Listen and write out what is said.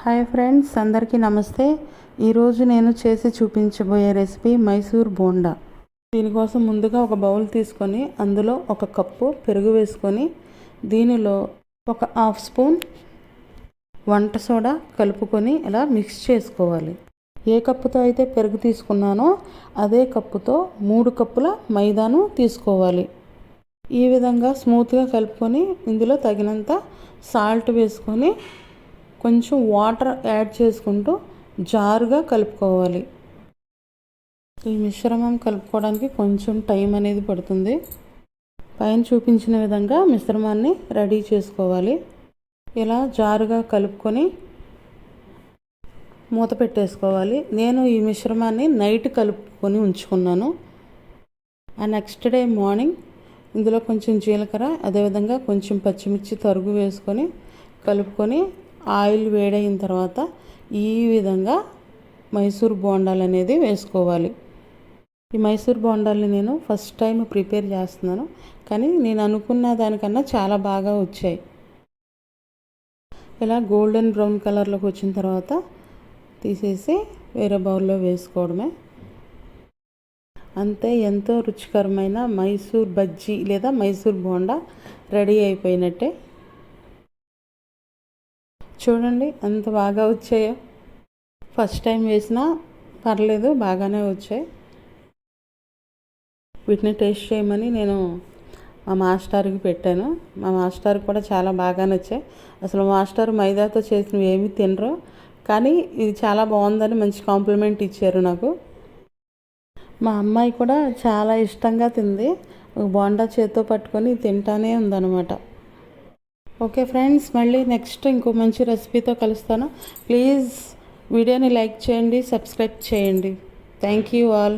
Hi friends అందరికీ నమస్తే. ఈరోజు నేను చేసి చూపించబోయే రెసిపీ మైసూర్ బోండా. దీనికోసం ముందుగా ఒక బౌల్ తీసుకొని అందులో ఒక కప్పు పెరుగు వేసుకొని దీనిలో ఒక హాఫ్ స్పూన్ వంట సోడా కలుపుకొని ఇలా మిక్స్ చేసుకోవాలి. ఏ కప్పుతో అయితే పెరుగు తీసుకున్నానో అదే కప్పుతో మూడు కప్పుల మైదాను తీసుకోవాలి. ఈ విధంగా స్మూత్గా కలుపుకొని ఇందులో తగినంత సాల్ట్ వేసుకొని కొంచెం వాటర్ యాడ్ చేసుకుంటూ జారుగా కలుపుకోవాలి. ఈ మిశ్రమం కలుపుకోవడానికి కొంచెం టైం అనేది పడుతుంది. పైన చూపించిన విధంగా మిశ్రమాన్ని రెడీ చేసుకోవాలి. ఇలా జారుగా కలుపుకొని మూత పెట్టేసుకోవాలి. నేను ఈ మిశ్రమాన్ని నైట్ కలుపుకొని ఉంచుకున్నాను. ఆ నెక్స్ట్ డే మార్నింగ్ ఇందులో కొంచెం జీలకర్ర అదేవిధంగా కొంచెం పచ్చిమిర్చి తరుగు వేసుకొని కలుపుకొని ఆయిల్ వేడైన తర్వాత ఈ విధంగా మైసూర్ బోండాలు అనేది వేసుకోవాలి. ఈ మైసూర్ బోండాల్ని నేను ఫస్ట్ టైం ప్రిపేర్ చేస్తున్నాను. కానీ నేను అనుకున్న దానికన్నా చాలా బాగా వచ్చాయి. ఇలా గోల్డెన్ బ్రౌన్ కలర్లోకి వచ్చిన తర్వాత తీసేసి వేరే బౌల్లో వేసుకోవడమే. అంతే ఎంతో రుచికరమైన మైసూర్ బజ్జీ లేదా మైసూర్ బోండా రెడీ అయిపోయినట్టే. చూడండి ఎంత బాగా వచ్చాయో? ఫస్ట్ టైం వేసినా పర్లేదు బాగానే వచ్చాయి. వీటిని టేస్ట్ చేయమని నేను మా మాస్టర్కి పెట్టాను. మా మాస్టర్కి కూడా చాలా బాగా నచ్చాయి. అసలు మాస్టర్ మైదాతో చేసినవి ఏమి తినరు కానీ ఇది చాలా బాగుందని మంచి కాంప్లిమెంట్ ఇచ్చారు నాకు. మా అమ్మాయి కూడా చాలా ఇష్టంగా తింది. బోండా చేత్తో పట్టుకొని తింటానే ఉందన్నమాట. ఓకే ఫ్రెండ్స్ మళ్ళీ నెక్స్ట్ ఇంకో మంచి రెసిపీతో కలుస్తాను. ప్లీజ్ వీడియోని లైక్ చేయండి సబ్స్క్రైబ్ చేయండి. Thank you all.